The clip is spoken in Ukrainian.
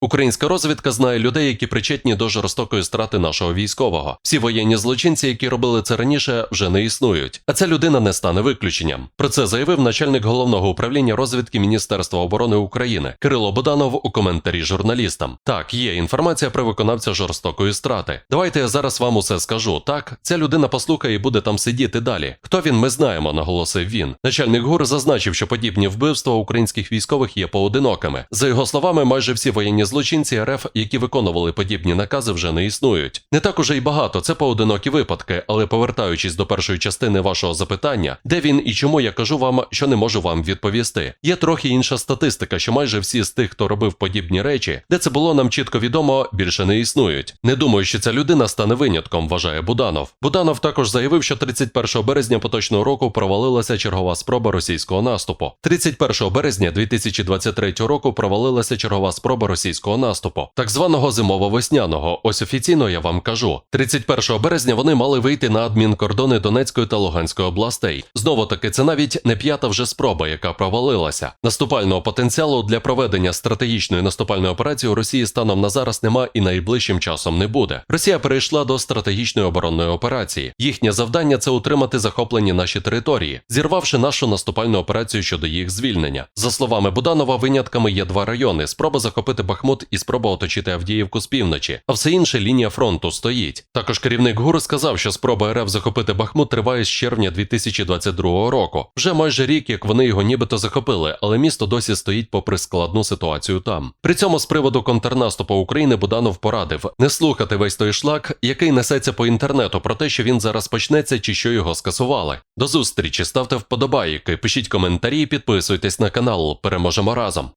Українська розвідка знає людей, які причетні до жорстокої страти нашого військового. Всі воєнні злочинці, які робили це раніше, вже не існують. А ця людина не стане виключенням. Про це заявив начальник головного управління розвідки Міністерства оборони України Кирило Боданов у коментарі журналістам. Так, є інформація про виконавця жорстокої страти. Давайте я зараз вам усе скажу. Так, ця людина послухає і буде там сидіти далі. Хто він, ми знаємо, наголосив він. Начальник ГУР зазначив, що подібні вбивства українських військових є поодинокими. За його словами, майже всі воєнні злочинці РФ, які виконували подібні накази, вже не існують. Не так уже й багато, це поодинокі випадки, але повертаючись до першої частини вашого запитання, де він і чому я кажу вам, що не можу вам відповісти. Є трохи інша статистика, що майже всі з тих, хто робив подібні речі, де це було нам чітко відомо, більше не існують. Не думаю, що ця людина стане винятком, вважає Буданов. Буданов також заявив, що 31 березня поточного року провалилася чергова спроба російського наступу. 31 березня 2023 року провалилася чергова спроба російського наступу, так званого зимово-весняного. Ось офіційно я вам кажу. 31 березня вони мали вийти на адмінкордони Донецької та Луганської областей. Знову таки, це навіть не п'ята вже спроба, яка провалилася. Наступального потенціалу для проведення стратегічної наступальної операції у Росії станом на зараз нема і найближчим часом не буде. Росія перейшла до стратегічної оборонної операції. Їхнє завдання це утримати захоплені наші території, зірвавши нашу наступальну операцію щодо їх звільнення. За словами Буданова, винятками є два райони: спроба захопити Бахмут і спроба оточити Авдіївку з півночі, а все інше лінія фронту стоїть. Також керівник ГУР сказав, що спроба РФ захопити Бахмут триває з червня 2022 року. Вже майже рік, як вони його нібито захопили, але місто досі стоїть попри складну ситуацію там. При цьому з приводу контрнаступу України Буданов порадив не слухати весь той шлак, який несеться по інтернету про те, що він зараз почнеться чи що його скасували. До зустрічі, ставте вподобайки, пишіть коментарі, підписуйтесь на канал. Переможемо разом.